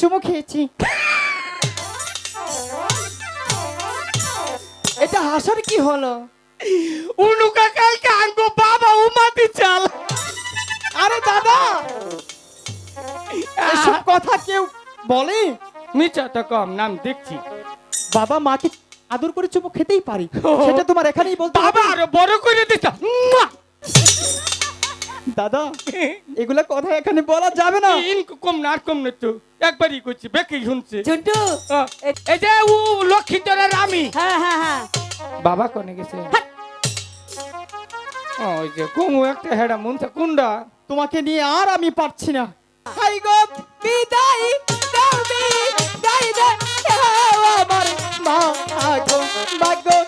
চুমু খেয়েছি। এটা হাসার কি হলো? উনুকা কালকে আনব বাবা উমাতি চাল আরে দাদা! এসব কথা কেউ বলে? মিচাটা কম নাম দেখছি। বাবা মাকে আদর করে চুমু খেতেই পারি। সেটা তোমার এখানেই বলতে বাবা। আরও বড় করে দিছ। দাদা এগুলা কথা এখানে বলা যাবে না। কম না কম না তো একবারই করছি বেকে শুনছে। ঝন্টু এই যে ও লক্ষ্মীতরের আমি হ্যাঁ হ্যাঁ হ্যাঁ। বাবা কোনে গেছে? ও, ওই যে কুমু একটা হেডা মুনসা কুন্ডা। তোমাকে নিয়ে আর আমি পারছি না। হাই গো বিদায় দাও বিদায় দাও আমার মা আগো মাগো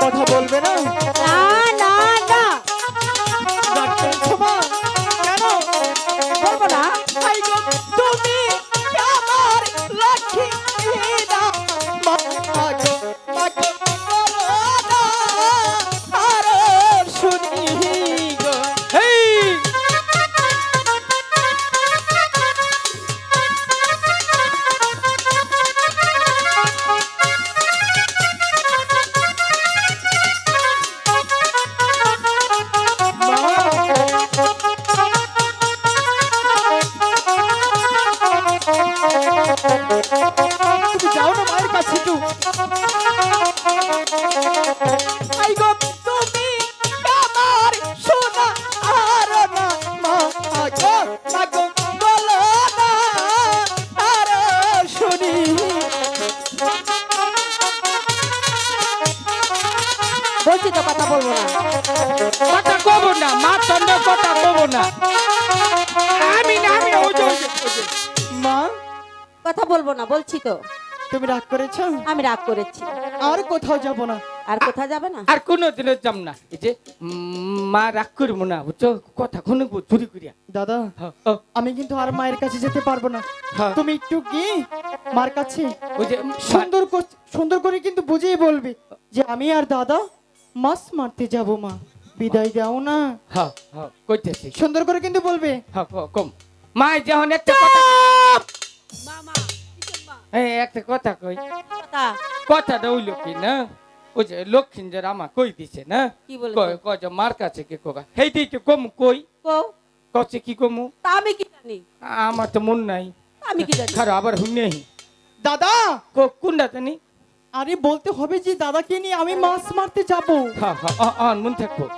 কথা বলবে না? না। আমি না ওই যে। মা কথা বলব না বলছি তো। তুমি রাগ করেছ? আমি রাগ করেছি। আর কোথাও যাব না। আর কোথায় যাবে না? আর যাম না। এই যে মা রাগ করব না বুঝছ? কথা চুরি করিয়া। দাদা হ্যাঁ, হ্যাঁ, আমি কিন্তু আর মায়ের কাছে যেতে পারব না। হ্যাঁ। তুমি একটু গিয়ে মার কাছে। ওই যে সুন্দর সুন্দর করে কিন্তু বুঝিয়ে বলবি যে আমি আর দাদা মাছ মারতে যাব মা। বিদায় দাও না। হ্যাঁ হ্যাঁ কইতেছি। সুন্দর করে কিন্তু বলবে। হ্যাঁ ক- কম। মা যখন একটা কথা মামা এই একটা কথা কই। কথা? হইল কি না? ওই যে লক্ষ্মীঞ্জর আমা কই দিছে না? কি বলে কয় কয় যে মার কাছে কি কোকা হেই দিই তো কম কই। কো কছে কি কমু? তা আমি কি জানি? আমার তো মন নাই। আমি কি জানি? খারো আবার হুনে দাদা! কোনটা জানি? আরে বলতে হবে যে দাদাকে নিয়ে আমি মাছ মারতে যাব। হ্যাঁ হ্যাঁ অ- মন থাকব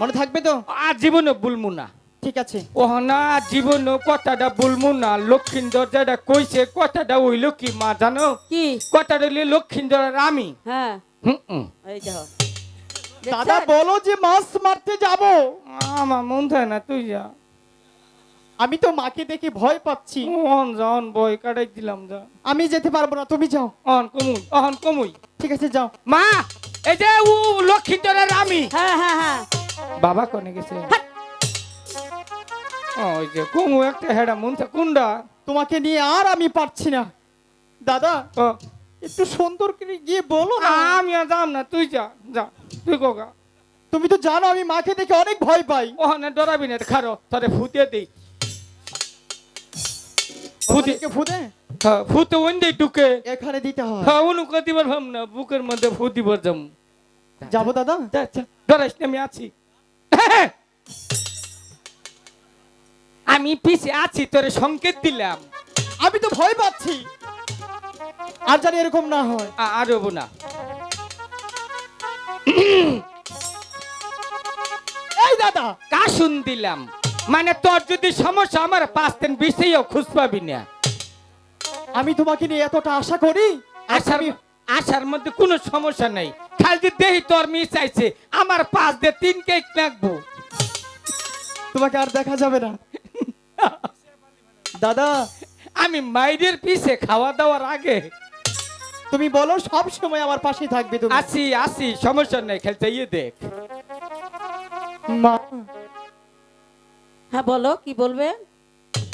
মনে থাকবে তো? আর জীবনে বলমু না। ঠিক আছে। ও না জীবন কথাটা বলমু না। লক্ষ্মীন্দর যেটা কইছে কথাটা হইল কি মা জানো? কি? কথাটা হইলে লক্ষ্মীন্দর আর আমি। হ্যাঁ। হুম হুম। এই যাও দাদা বলো যে মাছ মারতে যাব। আমার মন থাকে না তুই যা। আমি তো মাকে দেখে ভয় পাচ্ছি। অন যা অন বই কাটাই দিলাম যা। আমি যেতে পারব না তুমি যাও। অন কমুই অহন কমুই। ঠিক আছে যাও। মা এই যে ও লক্ষ্মীন্দর আর আমি হ্যাঁ হ্যাঁ হ্যাঁ। বাবা কোনে গেছে? ও, ওই যে কুমু একটা হেডা মুনসা কুন্ডা। তোমাকে নিয়ে আর আমি পারছি না। দাদা ও, একটু সুন্দর করে গিয়ে বলো না। আমি আর যাম না তুই যা যা তুই কোকা তুমি তো জানো আমি মাকে দেখে অনেক ভয় পাই। ওখানে ডরাবি না খারো তোরে ফুতে দেই। ফুদে ফুদে হ্যাঁ ফুতে ওইন্দেই ঢুকে এখানে দিতে হয়। হ্যাঁ অনু কতিবার ভাম না বুকের মধ্যে ফুদিবার যাম। যাব দাদা? আমি আছি। আমি পিছে আছি তোরে সংকেত দিলাম। আমি তো ভয় পাচ্ছি। আর জানি এরকম না হয়। আর হব না। দাদা! কাশুন দিলাম। মানে তোর যদি সমস্যা আমার পাঁচ দিন বিষেও খুঁজ পাবি না। আমি তোমাকে নিয়ে এতটা আশা করি? আজ আশার মধ্যে কোনো সমস্যা নেই। খালি দেহি তোর মিস চাইছে আমার পাঁচ দিয়ে তিন কেক নাকবো তোমাকে আর দেখা যাবে না। দাদা। আমি মাইরের পিছে খাওয়া দাওয়ার আগে। তুমি বলো সব সময় আমার পাশে থাকবে তুমি। আসি আসি সমস্যা নেই খেলতে ইয়ে দেখ। মা। হ্যাঁ বলো কি বলবে?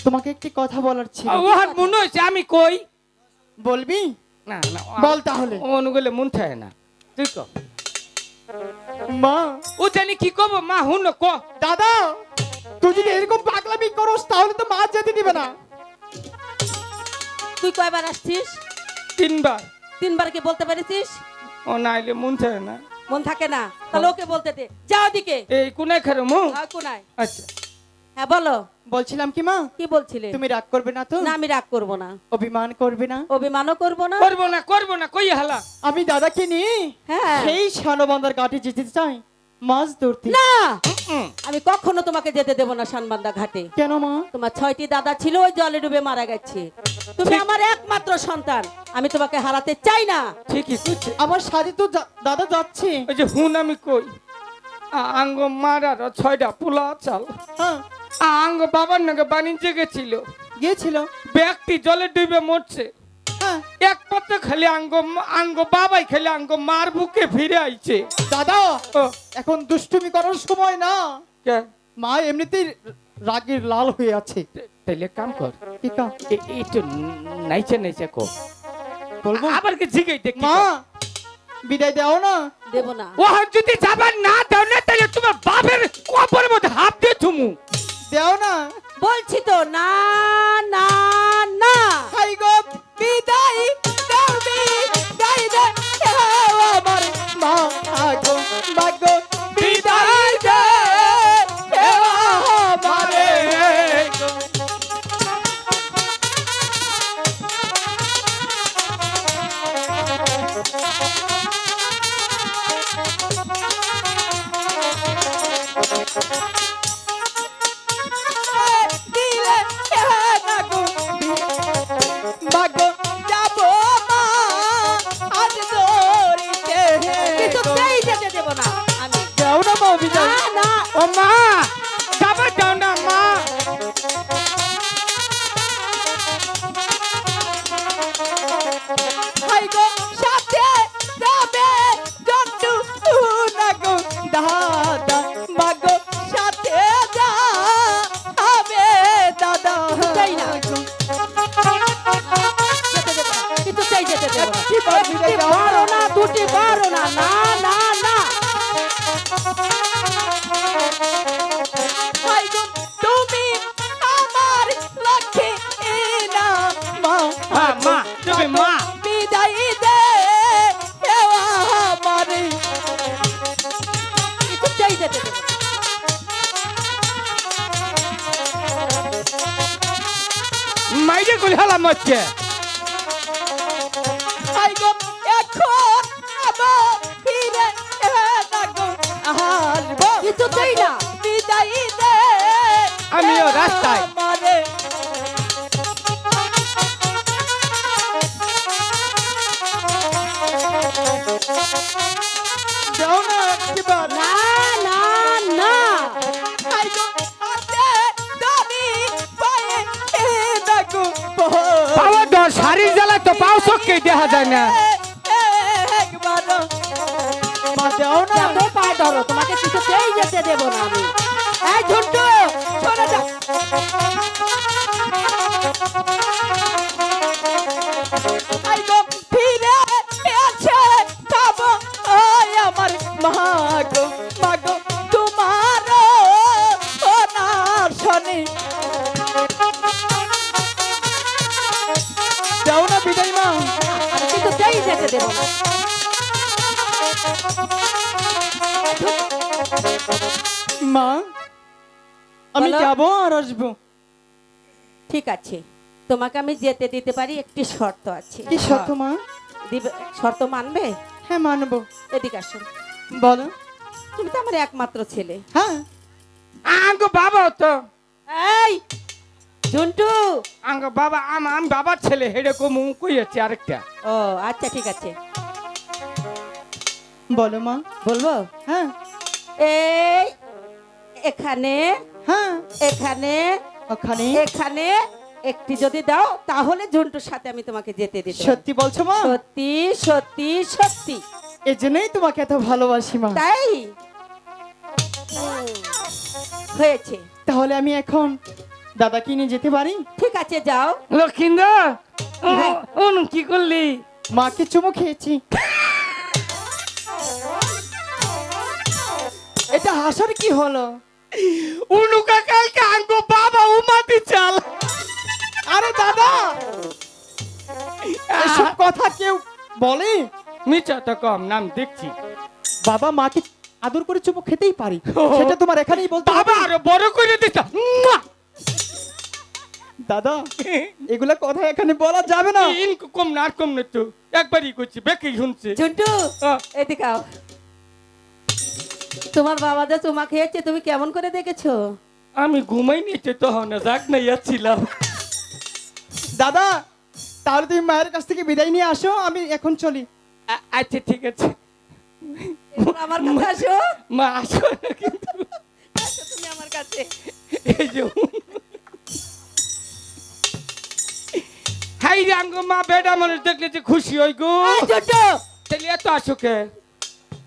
তোমাকে একটি কথা বলার ছিল। ওহার মনে হয়েছে আমি কই? বলবি? না না বল তাহলে। অনুগুলো মন থাকে না। তুই ক। মা। ও জানি কি কব মা হুন ক। দাদা তুই যদি এরকম পাগলামি করস তাহলে তো মা যেতে দিবে না। তুই কয়বার আসছিস? তিনবার। তিনবার কি বলতে পেরেছিস? ও না নাইলে মন থাকে না। মন থাকে না। তাহলে ওকে বলতে দে। যাও দিকে এই কোনায় খারো মু? কোনায়। আচ্ছা। হ্যাঁ বলো। বলছিলাম কি মা? কি বলছিলে? তুমি রাগ করবে না তো? না আমি রাগ করব না। অভিমান করবে না? অভিমানও করব না। করব না করব না কই হালা? আমি দাদাকে নিয়ে হ্যাঁ। সেই শানবান্দার ঘাটে যেতে চাই। মাছ ধরতে। না! আমি কখনো তোমাকে যেতে দেব না শানবান্দা ঘাটে। কেন মা? তোমার ছয়টি দাদা ছিল ওই জলে ডুবে মারা গেছে। তুমি আমার একমাত্র সন্তান। আমি তোমাকে হারাতে চাই না। ঠিকই কইছে। আমার সাথে তো দাদা যাচ্ছে। ওই যে হুন আমি কই। আঙ্গ মারার ছয়টা পোলা চাল। হ্যাঁ। আঙ্গ বাবার নাকি বাণিজ্যে গেছিল। গিয়েছিল? ব্যক্তি জলে ডুবে মরছে। হ্যাঁ। একমাত্র খালি আঙ্গ আঙ্গ বাবাই খালি আঙ্গ মার বুকে ফিরে আইছে। দাদা ও। এখন দুষ্টুমি করার সময় না। কে? মা এমনিতেই রাগের লাল হয়ে আছে। তাইলে কাম কর। কি কাম? একটু নাইচে নাইচে কো। বলব? আবার কি জিগাইতে মা বিদায় দাও না। দেব না। ও যদি যাবার না দাও না তাহলে তোমার বাপের কবর মধ্যে হাত দিয়ে থুমু। দাও না। বলছি তো না না না। হাই গো বিদায় দাও বিদায় দে দাও আমার মা গো মা গো বিদায় দে। দাও আমারে গো। দিলে মা তুমি মা। বিদায় দে মাইরে গুলি হালা যায় না একবার না ধরো তোমাকে কিছুতেই যেতে দেব না আমি। যাব আর আসব। ঠিক আছে। তোমাকে আমি যেতে দিতে পারি একটি শর্ত আছে। কি সত্য মা? দিবে শর্ত মানবে? হ্যাঁ মানবো। এদিকে আসো বলো। তুমি তো আমার একমাত্র ছেলে। হ্যাঁ। আঙ্গ বাবা তো। এই ঝুন্টু। আঙ্গ বাবা আম আমি বাবার ছেলে হেডে কমু কইয়াছি আরেকটা। ও আচ্ছা ঠিক আছে। বলো মা। বলব? হ্যাঁ। এই এখানে হ্যাঁ। এখানে ওখানে। এখানে একটি যদি দাও তাহলে ঝুন্টুর সাথে আমি তোমাকে যেতে দিতে পারি। সত্যি বলছো মা? সত্যি সত্যি সত্যি। এই জন্যই তোমাকে এত ভালোবাসি মা। তাই? হয়েছে। তাহলে আমি এখন দাদাকে নিয়ে যেতে পারি? ঠিক আছে যাও। লক্ষিন্দর হ্যাঁ। অনু কি করলি? মাকে চুমু খেয়েছি। এটা হাসার কি হলো? অনু কাকালকে আঙ্গ বাবা উমাতি চাল আরে দাদা! এসব কথা কেউ বলে? মিছা কম নাম দেখছি। বাবা মাকে আদর করে চুমু খেতেই পারি। সেটা তোমার এখানেই বলতে হবে। বাবা আরও বড় করে দিত দাদা এগুলা কথা এখানে বলা যাবে না। কম না কম না তো একবারই করছি বেকে শুনছে। এদিকে তোমার বাবা যে চুমা খেয়েছে তুমি কেমন করে দেখেছ? আমি ঘুমাই নিতে তখন যাক না যাচ্ছিলাম দাদা তাহলে তুমি মায়ের কাছ থেকে বিদায় নিয়ে আসো আমি এখন চলি। আ- আচ্ছা ঠিক আছে। এবার আমার কাছে আসো। মা আসো না কিন্তু। আসো তুমি আমার কাছে। এই যে হাই রে আঙ্গ মা বেডা মানুষ দেখলে যে খুশি হই গো। এই তাহলে এত আসো কে?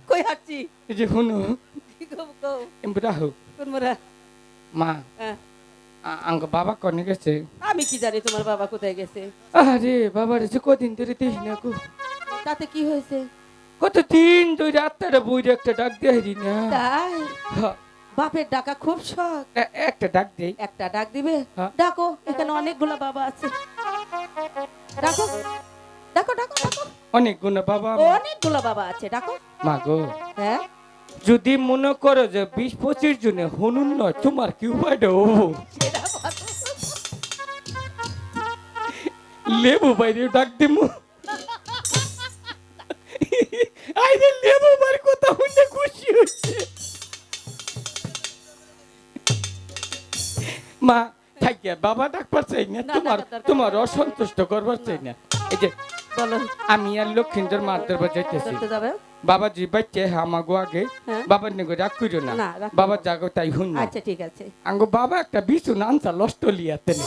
কই হাঁটছি? এই যে হুনো গো, গো, এমবরা হোক কোন মোরা? মা আঙ্গ বাবা কনে গেছে আমি কি জানি তোমার বাবা কোথায় গেছে আরে বাবা রে কদিন ধরে দেখি না গো তাতে কি হয়েছে কত দিন ধরে আত্মারা বইরে একটা ডাক দেয় না তাই বাপের ডাকা খুব শখ একটা ডাক দেই একটা ডাক দিবে। ডাকো এখানে অনেকগুলো বাবা আছে ডাকো ডাকো ডাকো ডাকো অনেক বাবা অনেকগুলো বাবা আছে ডাকো মা গো হ্যাঁ যদি মনে করো যে বিশ পঁচিশ জনে হনুন নয় তোমার কি উপায়টা হব লেবু বাইরে ডাক দিমু। আইরে লেবু বাইরে কথা শুনে খুশি হচ্ছে। মা থাকিয়া বাবা ডাকবার চাই না না, তোমার তোমার অসন্তুষ্ট করবার চাই না। এই যে বলো আমি আর লক্ষ্মীন্দর মার দরবার যাইতেছি। করতে যাবে? বাবাজি বাচ্চা আমাগো আগে হ্যাঁ। বাবার নিগো রাগ করিও না। বাবা জাগো তাই হুন আচ্ছা ঠিক আছে। আঙ্গো বাবা একটা বিছু নানসা লষ্ট লিয়াতে নে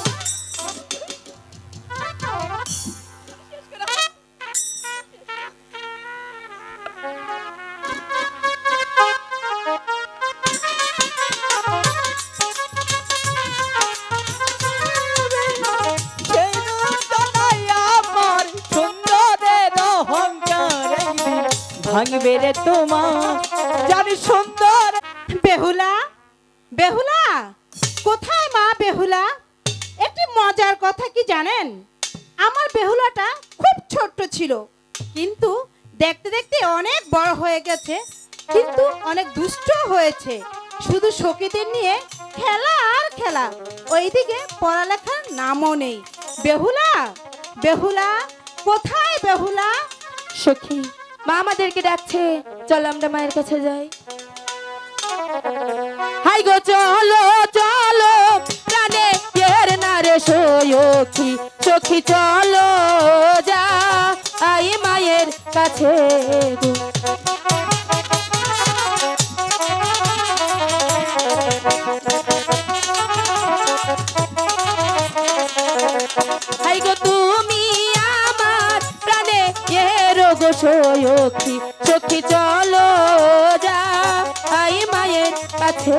জানেন? আমার বেহুলাটা খুব ছোট্ট ছিল কিন্তু দেখতে দেখতে অনেক বড় হয়ে গেছে কিন্তু অনেক দুষ্ট হয়েছে। শুধু সখীদের নিয়ে খেলা আর খেলা ওইদিকে পড়ালেখার নামও নেই। বেহুলা বেহুলা কোথায় বেহুলা? সখী মা আমাদেরকে ডাকছে চল আমরা মায়ের কাছে যাই। হাই গো চলো চলো। সখী সখী চলো যা, আই মায়ের কাছে গো। সখী সখী চলো যা, আই মায়ের কাছে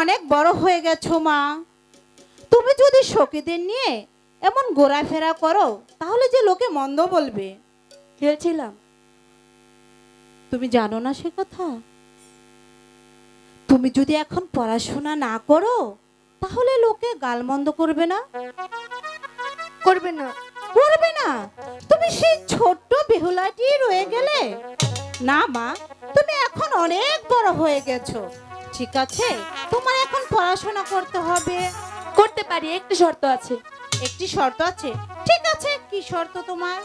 অনেক বড় হয়ে গেছো মা। তুমি যদি সখীদের নিয়ে এমন ঘোরাফেরা করো তাহলে যে লোকে মন্দ বলবে। খেলছিলাম তুমি জানো না সে কথা? তুমি যদি এখন পড়াশোনা না করো তাহলে লোকে গালমন্দ করবে না? করবে না। করবে না? তুমি সেই ছোট্ট বেহুলাটি রয়ে গেলে? না মা তুমি এখন অনেক বড় হয়ে গেছো। ঠিক আছে? তোমার এখন পড়াশোনা করতে হবে। করতে পারি একটি শর্ত আছে। একটি শর্ত আছে। ঠিক আছে কি শর্ত তোমার?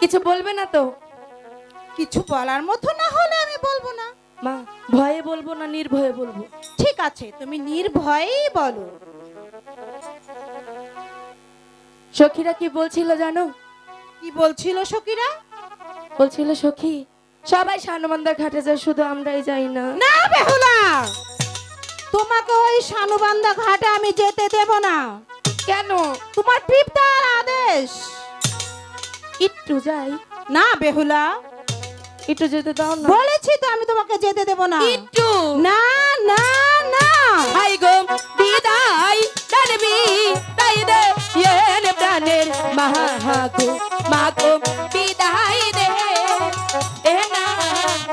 কিছু বলবে না তো? কিছু বলার মতো না হলে আমি বলব না। মা ভয়ে বলব না নির্ভয়ে বলব? ঠিক আছে তুমি নির্ভয়েই বলো। সখীরা কি বলছিল জানো? কি বলছিল সখীরা? বলছিল সখী সবাই সানমন্দার ঘাটে যায় শুধু আমরাই যাই না। না বেহুলা! তোমাকে ওই শানুবান্দা ঘাটে আমি যেতে দেব না। কেন? তোমার পিপটার আদেশ। একটু যাই। না বেহুলা। একটু যেতে দাও না। বলেছি তো আমি তোমাকে যেতে দেব না। একটু। না না না। হাই গো বিদায়। জানবি তাই দে ইয়েন প্রাণের মাহাগো মাগো বিদায় দে।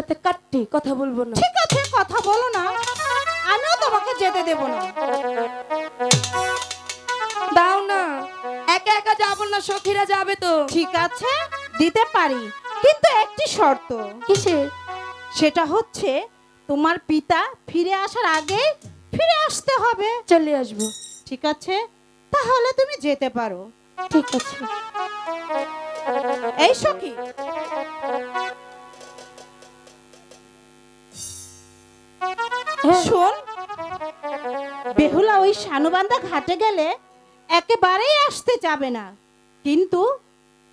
সাথে কাটটি কথা বলব না। ঠিক আছে কথা বলো না। আমিও তোমাকে যেতে দেব না। দাও না। একা একা যাব না সখীরা যাবে তো। ঠিক আছে দিতে পারি কিন্তু একটি শর্ত। কিসের? সেটা হচ্ছে তোমার পিতা ফিরে আসার আগে ফিরে আসতে হবে। চলে আসব। ঠিক আছে তাহলে তুমি যেতে পারো। ঠিক আছে। এই সখী শোন বেহুলা ওই সানুবান্ধা ঘাটে গেলে একেবারেই আসতে যাবে না। কিন্তু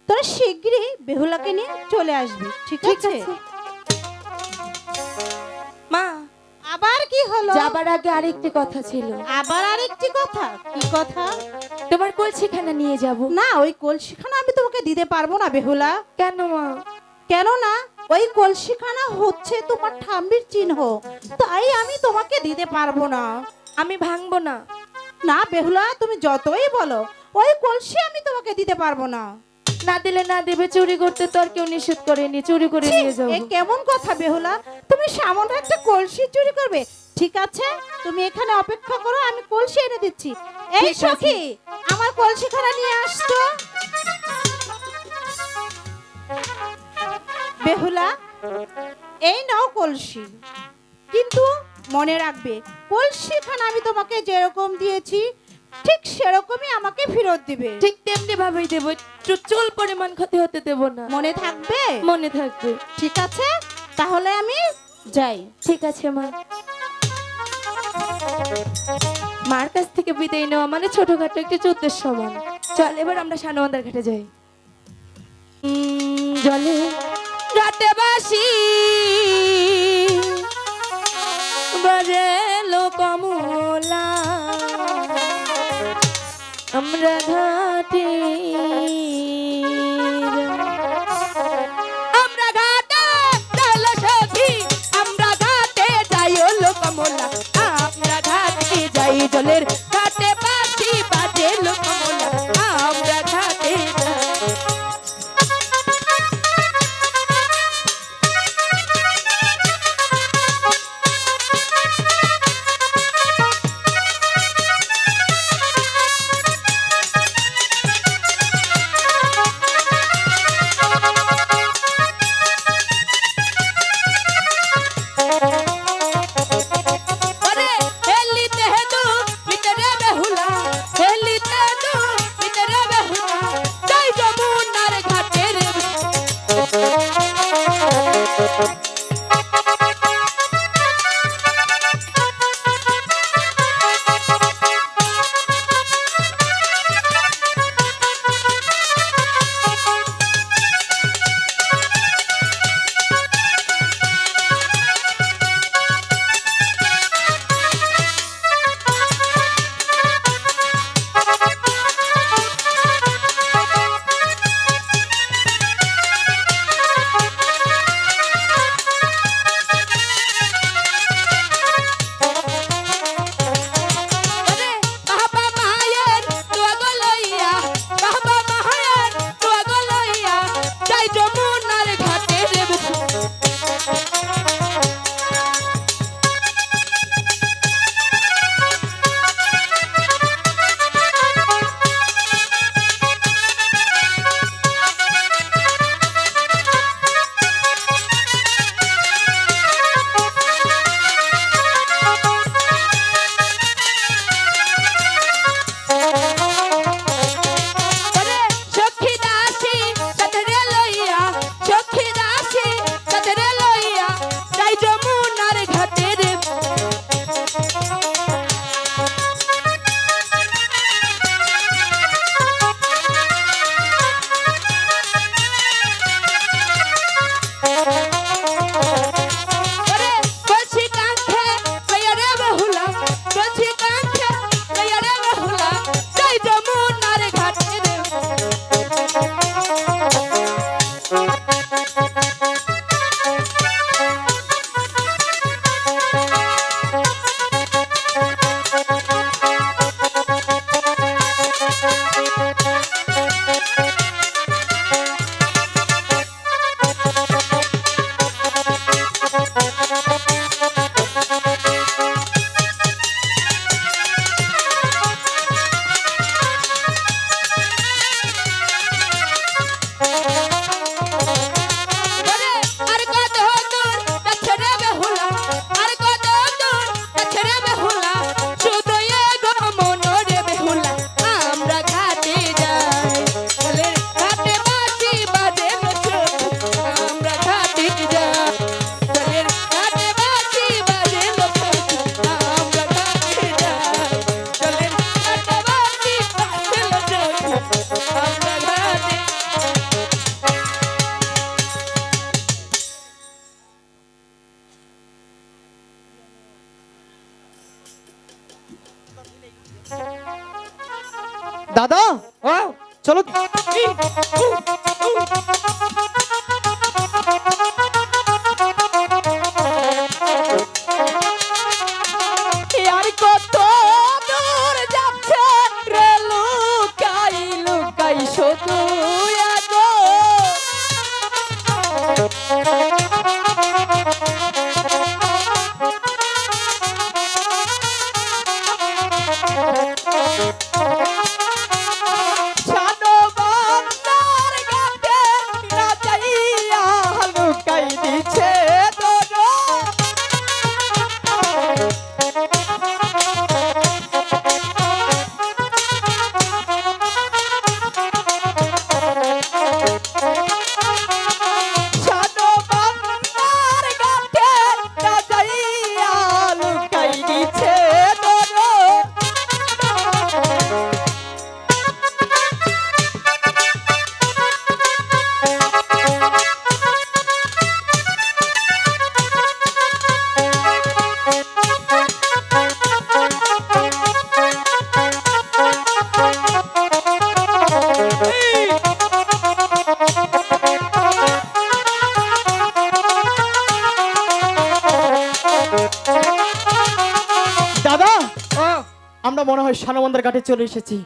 তোরা শিগগিরই বেহুলাকে নিয়ে চলে আসবি ঠিক আছে? মা। আবার কি হলো? যাবার আগে আরেকটি কথা ছিল। আবার আরেকটি কথা? কি কথা? তোমার কলসিখানা নিয়ে যাব। না ওই কলসিখানা আমি তোমাকে দিতে পারব না বেহুলা। কেন মা? কেন না ওই কলসিখানা হচ্ছে তোমার ঠাম্বির চিহ্ন। তাই আমি তোমাকে দিতে পারব না। আমি ভাঙবো না। না বেহুলা তুমি যতই বলো ওই কলসি আমি তোমাকে দিতে পারব না। না দিলে না দেবে চুরি করতে তো আর কেউ নিষেধ করেনি চুরি করে নিয়ে যাব এ কেমন কথা বেহুলা তুমি সামান্য একটা কলসি চুরি করবে। ঠিক আছে তুমি এখানে অপেক্ষা করো আমি কলসি এনে দিচ্ছি। এই। সখী আমার কলসিখানা নিয়ে আসতো বেহুলা এই নাও কলসি। কিন্তু মনে রাখবে কলসিখানা আমি তোমাকে যেরকম দিয়েছি ঠিক সেরকমই আমাকে ফেরত দিবে। ঠিক তেমনি ভাবেই দেবো চুল পরিমাণ ক্ষতি হতে দেব না। মনে থাকবে? মনে থাকবে। ঠিক আছে তাহলে আমি যাই। ঠিক আছে মা। মার কাছ থেকে বিদায় নেওয়া মানে ছোটখাটো একটি যুদ্ধের সমান চল এবার আমরা সানুয়ান্দার ঘাটে যাই। জলে রাতে বাসি। বাজে কমলা আমরা ঘাটে আমরা ঘাটে চল আমরা ঘাটে যাই হলো কমলা আমরা ঘাটে যাই জলের ঘাটে পাখি বাজে লো দাদা? চলো। সানবন্দার ঘাটে চলে এসেছি।